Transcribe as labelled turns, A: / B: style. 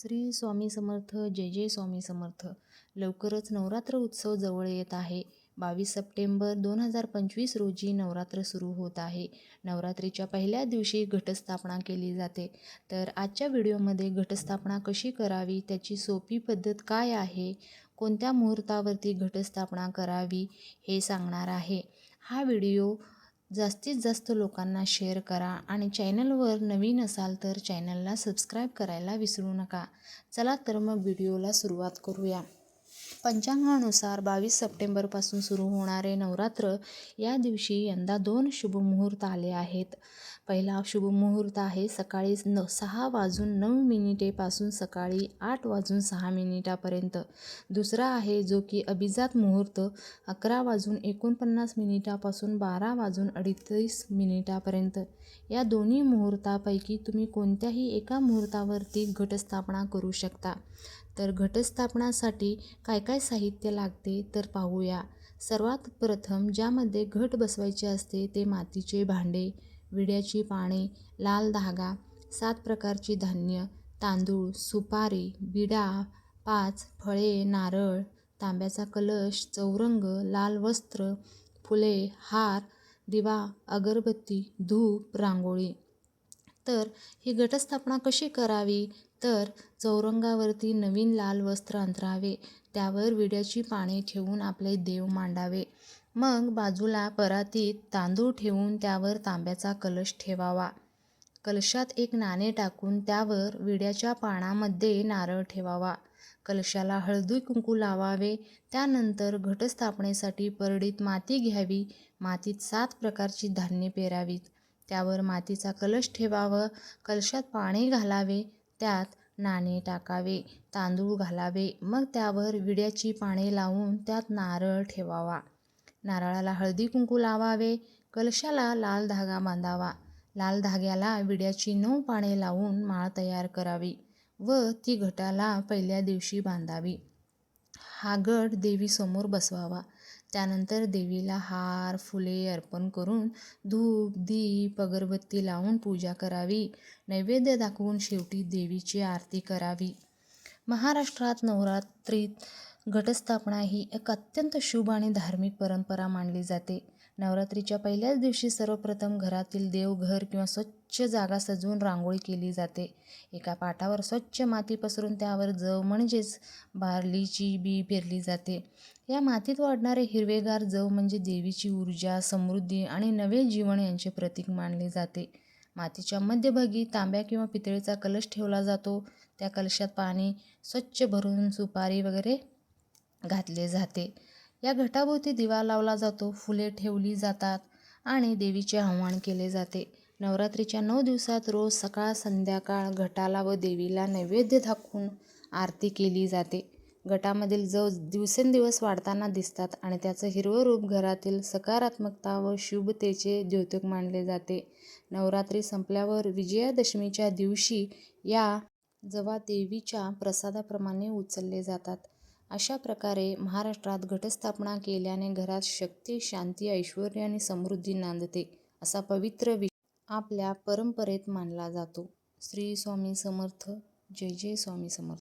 A: श्री स्वामी समर्थ जय जय स्वामी समर्थ. लवकरच नवरात्र उत्सव जवळ येत आहे. बावीस सप्टेंबर दोन हजार पंचवीस रोजी नवरात्र सुरू होत आहे. नवरात्रीच्या पहिल्या दिवशी घटस्थापना केली जाते. तर आजच्या व्हिडिओमध्ये घटस्थापना कशी करावी त्याची सोपी पद्धत काय आहे कोणत्या मुहूर्तावरती घटस्थापना करावी हे सांगणार आहे. हा व्हिडिओ जास्तीत जास्त लोकांना शेअर करा आणि चॅनलवर नवीन असाल तर चॅनलला सबस्क्राईब करायला विसरू नका. चला तर मग व्हिडिओला सुरुवात करूया. पंचांगानुसार बावीस सप्टेंबरपासून सुरू होणारे नवरात्र या दिवशी यंदा दोन शुभमुहूर्त आले आहेत. पहिला शुभमुहूर्त आहे सकाळी न सहा वाजून नऊ मिनिटेपासून सकाळी आठ वाजून सहा मिनिटापर्यंत. दुसरा आहे जो की अभिजात मुहूर्त अकरा वाजून एकोणपन्नास मिनिटापासून बारा वाजून अडतीस मिनिटापर्यंत. या दोन्ही मुहूर्तापैकी तुम्ही कोणत्याही एका मुहूर्तावरती घटस्थापना करू शकता. तर घटस्थापनासाठी काय काय साहित्य लागते तर पाहूया. सर्वात प्रथम ज्यामध्ये घट बसवायचे असते ते मातीचे भांडे विड्याची पाने लाल धागा सात प्रकारची धान्य तांदूळ सुपारी बिडा पाच फळे नारळ तांब्याचा कलश चौरंग लाल वस्त्र फुले हार दिवा अगरबत्ती धूप रांगोळी. तर ही घटस्थापना कशी करावी? तर चौरंगावरती नवीन लाल वस्त्र अंतरावे त्यावर विड्याची पाने ठेवून आपले देव मांडावे. मग बाजूला परातीत तांदूळ ठेवून त्यावर तांब्याचा कलश ठेवावा. कलशात एक नाणे टाकून त्यावर विड्याच्या पानामध्ये नारळ ठेवावा. कलशाला हळदी कुंकू लावावे. त्यानंतर घटस्थापनेसाठी परडीत माती घ्यावी. मातीत सात प्रकारची धान्ये पेरावीत. त्यावर मातीचा कलश ठेवावं. कलशात पाणी घालावे. त्यात नाणे टाकावे. तांदूळ घालावे. मग त्यावर विड्याची पाने लावून त्यात नारळ ठेवावा. नारळाला हळदी कुंकू लावावे कलशाला लाल धागा बांधावा. लाल धाग्याला विड्याची नऊ पाने लावून माळ तयार करावी व ती घटाला पहिल्या दिवशी बांधावी. हा गट देवीसमोर बसवावा. त्यानंतर देवीला हार फुले अर्पण करून धूप दीप अगरबत्ती लावून पूजा करावी. नैवेद्य दाखवून शेवटी देवीची आरती करावी. महाराष्ट्रात नवरात्रीत घटस्थापना ही एक अत्यंत शुभ आणि धार्मिक परंपरा मानली जाते. नवरात्रीच्या पहिल्याच दिवशी सर्वप्रथम घरातील देवघर किंवा स्वच्छ जागा सजवून रांगोळी केली जाते. एका पाटावर स्वच्छ माती पसरून त्यावर जव म्हणजेच बार्लीची बी पेरली जाते. या मातीत वाढणारे हिरवेगार जव म्हणजे देवीची ऊर्जा समृद्धी आणि नवे जीवन यांचे प्रतीक मानले जाते. मातीच्या मध्यभागी तांब्या किंवा पितळेचा कलश ठेवला जातो. त्या कलशात पाणी स्वच्छ भरून सुपारी वगैरे घातले जाते. या घटाभोवती दिवा लावला जातो फुले ठेवली जातात आणि देवीचे आव्हान केले जाते. नवरात्रीच्या नऊ दिवसात रोज सकाळ संध्याकाळ घटाला व देवीला नैवेद्य दाखवून आरती केली जाते. गटामधील जव दिवसेंदिवस वाढताना दिसतात आणि त्याचं हिरवं रूप घरातील सकारात्मकता व शुभतेचे द्योतक मानले जाते. नवरात्री संपल्यावर विजयादशमीच्या दिवशी या जवा देवीच्या प्रसादाप्रमाणे उचलले जातात. अशा प्रकारे महाराष्ट्रात घटस्थापना केल्याने घरात शक्ती शांती ऐश्वर आणि समृद्धी नांदते असा पवित्र वि आपल्या परंपरेत मानला जातो. श्री स्वामी समर्थ. जय जय स्वामी समर्थ.